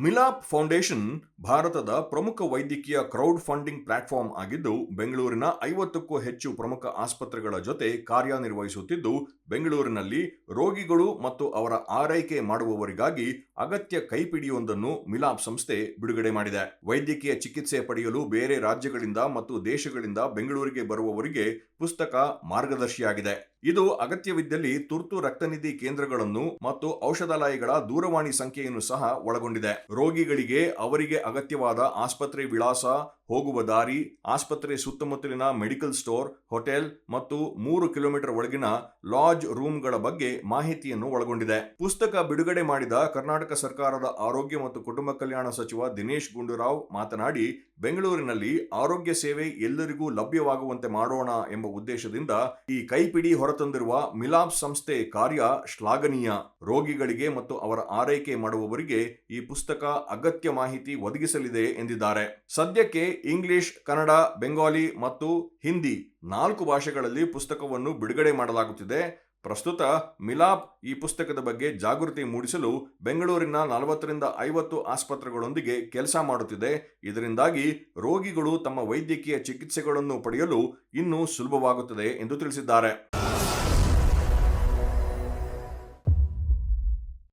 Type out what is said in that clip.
Milap foundation ಭಾರತದ ಪ್ರಮುಖ ವೈದ್ಯಕೀಯ ಕ್ರೌಡ್ ಫಂಡಿಂಗ್ ಪ್ಲಾಟ್ಫಾರ್ಮ್ ಆಗಿದ್ದು, ಬೆಂಗಳೂರಿನ ಐವತ್ತಕ್ಕೂ ಹೆಚ್ಚು ಪ್ರಮುಖ ಆಸ್ಪತ್ರೆಗಳ ಜೊತೆ ಕಾರ್ಯನಿರ್ವಹಿಸುತ್ತಿದ್ದು, ಬೆಂಗಳೂರಿನಲ್ಲಿ ರೋಗಿಗಳು ಮತ್ತು ಅವರ ಆರೈಕೆ ಮಾಡುವವರಿಗಾಗಿ ಅಗತ್ಯ ಕೈಪಿಡಿಯೊಂದನ್ನು ಮಿಲಾಪ್ ಸಂಸ್ಥೆ ಬಿಡುಗಡೆ ಮಾಡಿದೆ. ವೈದ್ಯಕೀಯ ಚಿಕಿತ್ಸೆ ಪಡೆಯಲು ಬೇರೆ ರಾಜ್ಯಗಳಿಂದ ಮತ್ತು ದೇಶಗಳಿಂದ ಬೆಂಗಳೂರಿಗೆ ಬರುವವರಿಗೆ ಪುಸ್ತಕ ಮಾರ್ಗದರ್ಶಿಯಾಗಿದೆ. ಇದು ಅಗತ್ಯವಿದ್ದಲ್ಲಿ ತುರ್ತು ರಕ್ತನಿಧಿ ಕೇಂದ್ರಗಳನ್ನು ಮತ್ತು ಔಷಧಾಲಯಗಳ ದೂರವಾಣಿ ಸಂಖ್ಯೆಯನ್ನು ಸಹ ಒಳಗೊಂಡಿದೆ. ರೋಗಿಗಳಿಗೆ ಅವರಿಗೆ ಅಗತ್ಯವಾದ ಆಸ್ಪತ್ರೆ ವಿಳಾಸ ಹೋಗುವ ದಾರಿ ಆಸ್ಪತ್ರೆ ಸುತ್ತಮುತ್ತಲಿನ ಮೆಡಿಕಲ್ ಸ್ಟೋರ್, ಹೋಟೆಲ್ ಮತ್ತು ಮೂರು ಕಿಲೋಮೀಟರ್ ಒಳಗಿನ ಲಾಡ್ಜ್ ರೂಮ್ಗಳ ಬಗ್ಗೆ ಮಾಹಿತಿಯನ್ನು ಒಳಗೊಂಡಿದೆ. ಪುಸ್ತಕ ಬಿಡುಗಡೆ ಮಾಡಿದ ಕರ್ನಾಟಕ ಸರ್ಕಾರದ ಆರೋಗ್ಯ ಮತ್ತು ಕುಟುಂಬ ಕಲ್ಯಾಣ ಸಚಿವ ದಿನೇಶ್ ಗುಂಡೂರಾವ್ ಮಾತನಾಡಿ, ಬೆಂಗಳೂರಿನಲ್ಲಿ ಆರೋಗ್ಯ ಸೇವೆ ಎಲ್ಲರಿಗೂ ಲಭ್ಯವಾಗುವಂತೆ ಮಾಡೋಣ ಎಂಬ ಉದ್ದೇಶದಿಂದ ಈ ಕೈಪಿಡಿ ಹೊರತಂದಿರುವ ಮಿಲಾಪ್ ಸಂಸ್ಥೆ ಕಾರ್ಯ ಶ್ಲಾಘನೀಯ. ರೋಗಿಗಳಿಗೆ ಮತ್ತು ಅವರ ಆರೈಕೆ ಮಾಡುವವರಿಗೆ ಈ ಪುಸ್ತಕ ಅಗತ್ಯ ಮಾಹಿತಿ ಒದಗಿಸಲಿದೆ ಎಂದಿದ್ದಾರೆ. ಸದ್ಯಕ್ಕೆ ಇಂಗ್ಲಿಷ್, ಕನ್ನಡ, ಬೆಂಗಾಲಿ ಮತ್ತು ಹಿಂದಿ ನಾಲ್ಕು ಭಾಷೆಗಳಲ್ಲಿ ಪುಸ್ತಕವನ್ನು ಬಿಡುಗಡೆ ಮಾಡಲಾಗುತ್ತಿದೆ. ಪ್ರಸ್ತುತ ಮಿಲಾಪ್ ಈ ಪುಸ್ತಕದ ಬಗ್ಗೆ ಜಾಗೃತಿ ಮೂಡಿಸಲು ಬೆಂಗಳೂರಿನ ನಲವತ್ತರಿಂದ ಐವತ್ತು ಆಸ್ಪತ್ರೆಗಳೊಂದಿಗೆ ಕೆಲಸ ಮಾಡುತ್ತಿದೆ. ಇದರಿಂದಾಗಿ ರೋಗಿಗಳು ತಮ್ಮ ವೈದ್ಯಕೀಯ ಚಿಕಿತ್ಸೆಗಳನ್ನು ಪಡೆಯಲು ಇನ್ನೂ ಸುಲಭವಾಗುತ್ತದೆ ಎಂದು ತಿಳಿಸಿದ್ದಾರೆ.